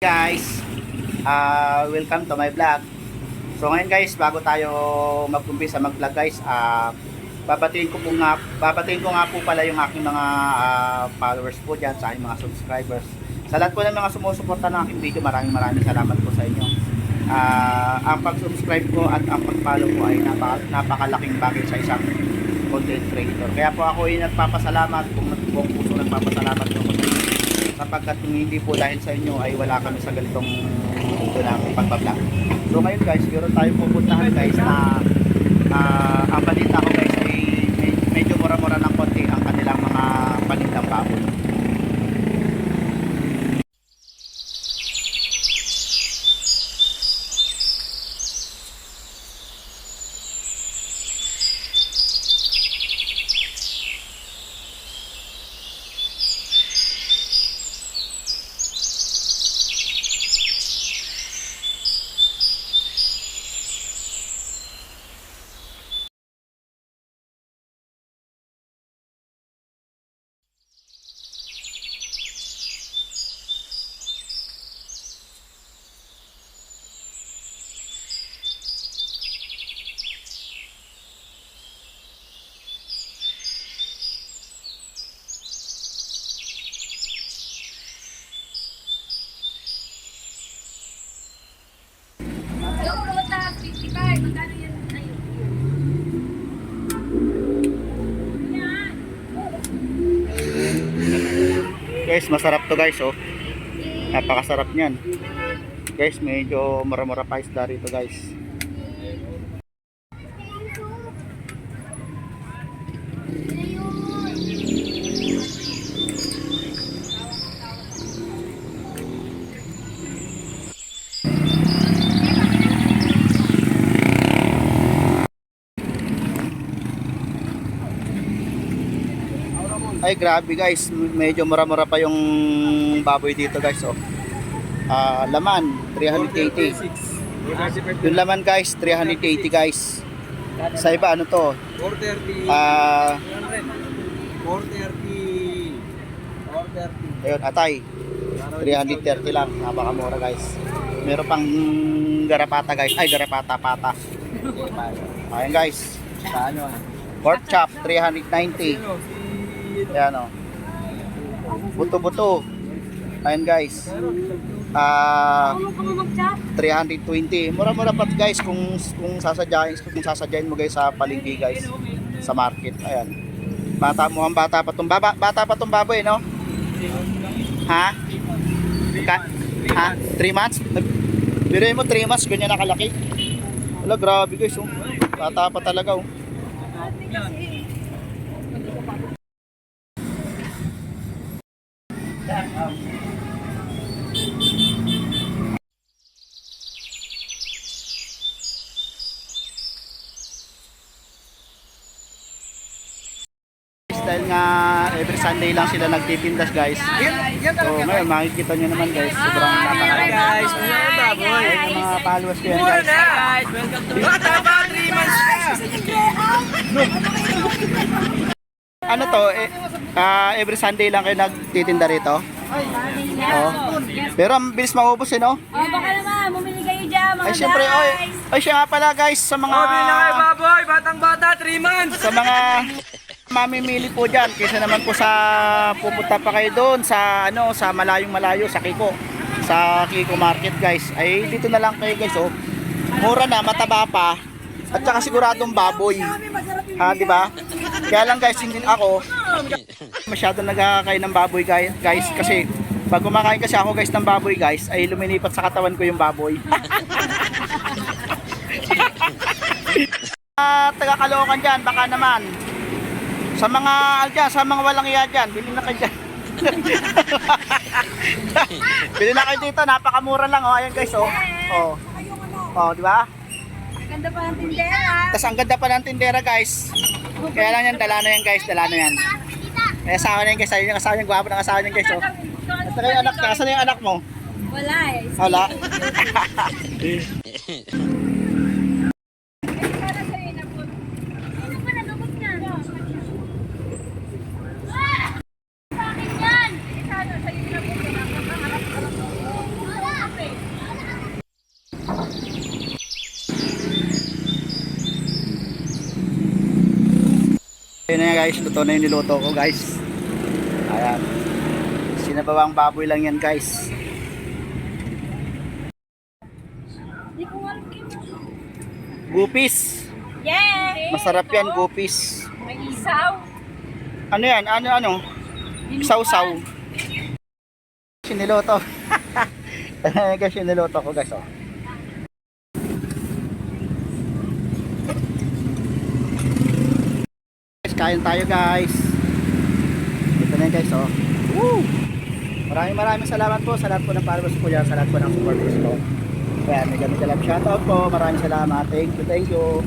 guys. Ah, welcome to my vlog. So ngayon guys bago tayo mag-umpisa mag-vlog guys ah babatiin ko po nga babatiin ko nga po pala yung aking mga ah, followers po dyan sa aking mga subscribers. Sa lahat po ng mga sumusuporta ng aking video maraming maraming salamat po sa inyo. Ah, ang pag-subscribe ko at ang pag-follow ko ay napa, napakalaking bagay sa isang content creator. Kaya po ako ay nagpapasalamat kung buong puso nagpapasalamat po sapagkat hindi po dahil sa inyo ay wala kami sa ganitong mundo ng pagbablog. So ngayon guys, meron tayong pupuntahan guys na ah, ang balita ko guys ay med- medyo mura-mura ng konti ang kanilang mga panindang baboy. Yung rota, 55. Magkano yan? Ayun. Yan. Guys, masarap to guys oh. Napakasarap niyan. Guys, medyo mura-mura pa isda rito guys. Ay grabe guys, medyo mura-mura pa yung baboy dito guys oh. Ah, laman 380. Yung laman guys 380 guys. Sa iba ano to? 430. Ah, 430. 430. ayun atay 330 lang, napakamura guys. Meron pang garapata guys. Ay garapata pata. Ayun guys. Paano? Pork chop 390. Ayan o. Buto-buto. Ayan guys. Ah, mag-chat? 320. Mura-mura pa guys kung kung sasadyain kung sasadyain mo guys sa palengke guys sa market. Ayan. Bata mo ang bata pa tong bata pa tong baboy no? Ha? Ka ha? 3 months? Biruin mo 3 months ganyan nakalaki. Wala grabe guys oh. Bata pa talaga oh. Dahil nga every Sunday lang sila nagtitindas guys. So ngayon makikita nyo naman guys, sobrang napakarami. guys, yung baboy. Ayun mga followers ko yan Mura guys. na guys. Bata pa, 3 months. Ano to, eh, ah, every Sunday lang kayo nagtitinda rito? Oo. Pero ang bilis maubos eh no? Oh, baka naman, bumili kayo dyan, mga Ay syempre, oy, guys. ay siya nga pala guys sa mga Oh, bilhin na kayo baboy. Batang bata, 3 months. sa mga mamimili po diyan kaysa naman po sa pupunta pa kayo doon sa ano sa malayong malayo sa Kiko sa Kiko Market guys ay dito na lang kayo guys oh mura na mataba pa at saka siguradong baboy ha di ba kaya lang guys hindi ako masyado nagkakain ng baboy guys, kasi pag kumakain kasi ako guys ng baboy guys ay lumilipat sa katawan ko yung baboy Ah, taga Caloocan dyan, baka naman. Sa mga dyan, sa mga walang iya dyan, bili na kayo dyan. bili na kayo dito, napakamura lang oh. Ayan guys oh. Oh. Oh, di ba? Ganda pa ng tindera. Tapos ang ganda pa ng tindera guys. Kaya lang yan, dala na yan guys, dala na yan. May asawa na yan guys, ayun yung asawa niya, gwapo ng asawa niya guys oh. Ito na yung anak, nasa na yung anak mo? Wala eh. Wala. Para sa'yo, inabot. Ano ba, nagabot na? Sa akin yan! Sana sa'yo inabot. Na yan guys, luto na yung niluto ko guys. Ayan. Sinabawang baboy lang yan guys. Gupis. Yeah! Masarap yan, gupis. May isaw. Ano yan? Ano ano? Sausaw. Siniloto. guys, siniloto ko guys oh. Kain tayo guys. Ito na guys oh. Woo! Maraming maraming salamat po sa lahat po ng followers ko yan, sa lahat po ng supporters ko. Kaya mega mega love shoutout po. Maraming salamat. Thank you, thank you.